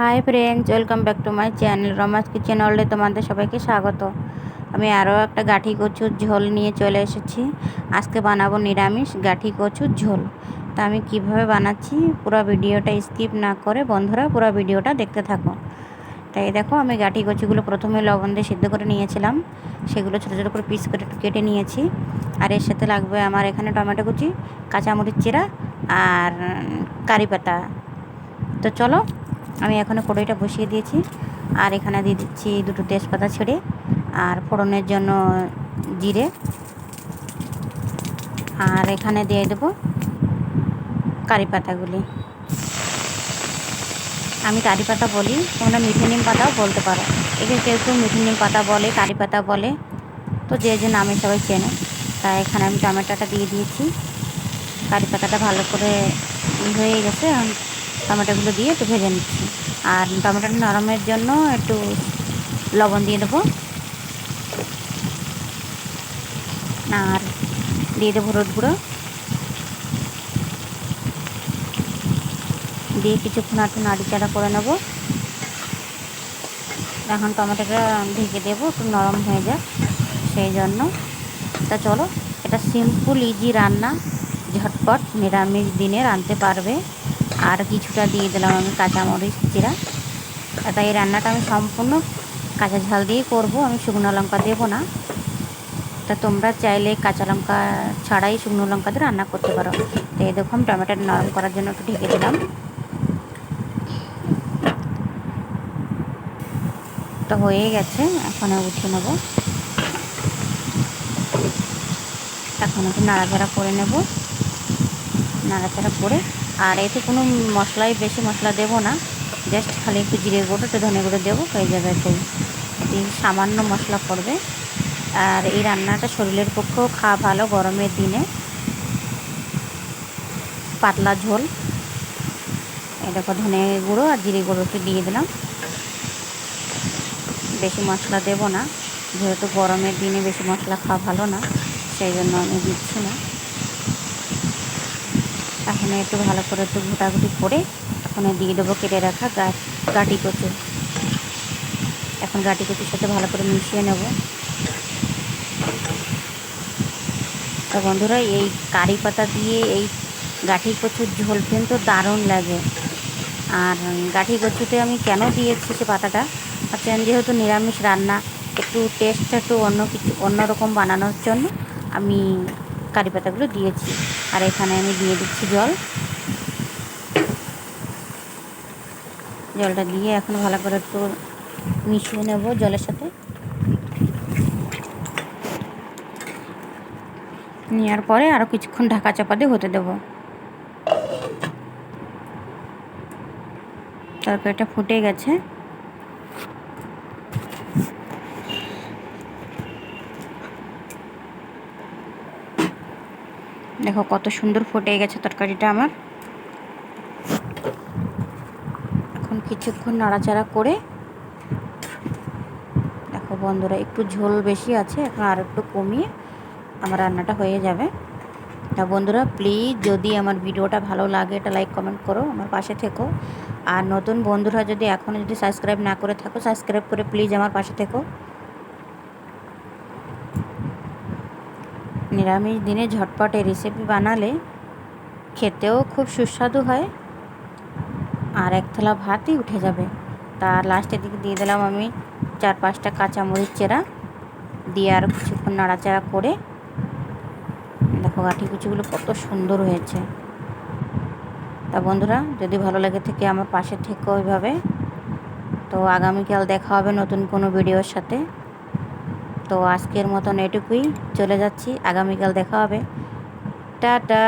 Hi friends welcome back to my channel Roma's kitchen ওয়ার্ল্ডে তোমাদের সবাইকে স্বাগত। আমি আরও একটা গাঠি কচুর ঝোল নিয়ে চলে এসেছি। আজকে বানাবো নিরামিষ গাঠি কচুর ঝোল। তা আমি কীভাবে বানাচ্ছি পুরো ভিডিওটা স্কিপ না করে বন্ধুরা পুরো ভিডিওটা দেখতে থাকো। তাই দেখো, আমি গাঠি কচুগুলো প্রথমে লবণ দিয়ে সিদ্ধ করে নিয়েছিলাম। সেগুলো ছোটো ছোটো করে পিস করে একটু কেটে নিয়েছি। আর এর সাথে লাগবে আমার এখানে টমেটো কুচি, কাঁচামরিচ চিরা আর কারি পাতা। তো চলো আমি এখানে কড়াইটা বসিয়ে দিয়েছি। আর এখানে দিয়ে দিচ্ছি দুটো তেজপাতা ছেড়ে আর ফোড়নের জন্য জিরে। আর এখানে দিয়ে দেবো কারি পাতাগুলি। আমি কারি পাতা বলি, তোমরা মিঠে নিম পাতাও বলতে পারো। এখানে কেউ কেউ মিঠে নিম পাতা বলে, কারি পাতা বলে, তো যে যে নামে সবাই চেনে। তাই এখানে আমি টমেটোটা দিয়ে দিয়েছি। কারি পাতাটা ভালো করে হয়ে গেছে টমেটোগুলো দিয়ে একটু ভেজে নিচ্ছি। আর টমেটোটা নরমের জন্য একটু লবণ দিয়ে দেবো। আর দিয়ে দেবো হলুদ গুঁড়ো। দিয়ে কিছুক্ষণ একটু নাড়িচাড়া করে নেব। এখন টমেটোটা ঢেকে দেবো, একটু নরম হয়ে যাক সেই জন্য। তা চলো, এটা সিম্পল ইজি রান্না। ঝটপট নিরামিষ দিনে রাঁধতে পারবে। আর কিছুটা দিয়ে দিলাম আমি কাঁচামরিচ চিরা তাই রান্নাটা আমি সম্পূর্ণ কাঁচা ঝাল দিয়েই করব, আমি শুকনো লঙ্কা দেবো না। তা তোমরা চাইলে কাঁচা লঙ্কা ছাড়াই শুকনো লঙ্কা দিয়ে রান্না করতে পারো। তো এই দেখো আমি টমেটোটা নরম করার জন্য একটু ঢেকে দিলাম। তো হয়ে গেছে, এখন উঠে নেব। এখন একটু নাড়াচাড়া করে নেব। নাড়াচাড়া করে আর এতে কোনো মশলাই, বেশি মশলা দেব না। জাস্ট খালি একটু জিরে গুঁড়ো, একটু ধনে গুঁড়ো দেবো হয়ে যাবে এতেই এটি সামান্য মশলা পড়বে। আর এই রান্নাটা শরীরের পক্ষেও খাওয়া ভালো, গরমের দিনে। পাতলা ঝোল। দেখো, ধনে গুঁড়ো আর জিরে গুঁড়ো একটু দিয়ে দিলাম। বেশি মশলা দেব না। যেহেতু গরমের দিনে বেশি মশলা খাওয়া ভালো না, সেই জন্য আমি দিচ্ছি না। এখন একটু ভালো করে একটু ঘুটাঘুটি করে এখন দিয়ে দেবো, কেটে রাখা গাটি কচু। এখন গাটি কচুর সাথে ভালো করে মিশিয়ে নেব। তো বন্ধুরা, এই কারি পাতা দিয়ে এই গাঠি কচুর ঝোল কিন্তু দারুণ লাগে। আর গাঠি কচুতে আমি কেন দিয়েছি সে পাতাটা? আচ্ছা যেহেতু নিরামিষ রান্না, একটু টেস্টটা একটু অন্য কিছু অন্যরকম বানানোর জন্য আমি কারি পাতাগুলো দিয়েছি। আর এখানে আমি দিয়ে দিচ্ছি জল। জলটা দিয়ে এখন ভালো করে একটু মিশিয়ে নেব জলের সাথে। নেওয়ার পরে আরও কিছুক্ষণ ঢাকা চাপা দিয়ে হতে দেবো। তরকারিটা ফুটে গেছে। দেখো কত সুন্দর ফুটে গেছে তরকারিটা আমার। এখন কিছুক্ষণ নাড়াচাড়া করে দেখো বন্ধুরা, একটু ঝোল বেশি আছে, এখন আর একটু কমিয়ে আমার রান্নাটা হয়ে যাবে। তা বন্ধুরা প্লিজ যদি আমার ভিডিওটা ভালো লাগে এটা লাইক কমেন্ট করো, আমার পাশে থেকো। আর নতুন বন্ধুরা যদি এখনও যদি সাবস্ক্রাইব না করে থাকো সাবস্ক্রাইব করে প্লিজ আমার পাশে থেকো। নিরামিষ দিনে ঝটপটে রেসিপি বানালে খেতেও খুব সুস্বাদু হয় আর এক থালা ভাতই উঠে যাবে। তার লাস্টের দিকে দিয়ে দিলাম আমি চার পাঁচটা কাঁচামরিচ চেরা, দিয়ে আর কিছুক্ষণ নাড়াচাড়া করে দেখো গাঠি কুচিগুলো কত সুন্দর হয়েছে। তা বন্ধুরা, যদি ভালো লাগে থেকে আমার পাশে থেকো ওইভাবে। তো আগামীকাল দেখা হবে নতুন কোনো ভিডিওর সাথে। তো আজকের মতন এটুকুই। চলে যাচ্ছি। আগামীকাল দেখা হবে। টাটা!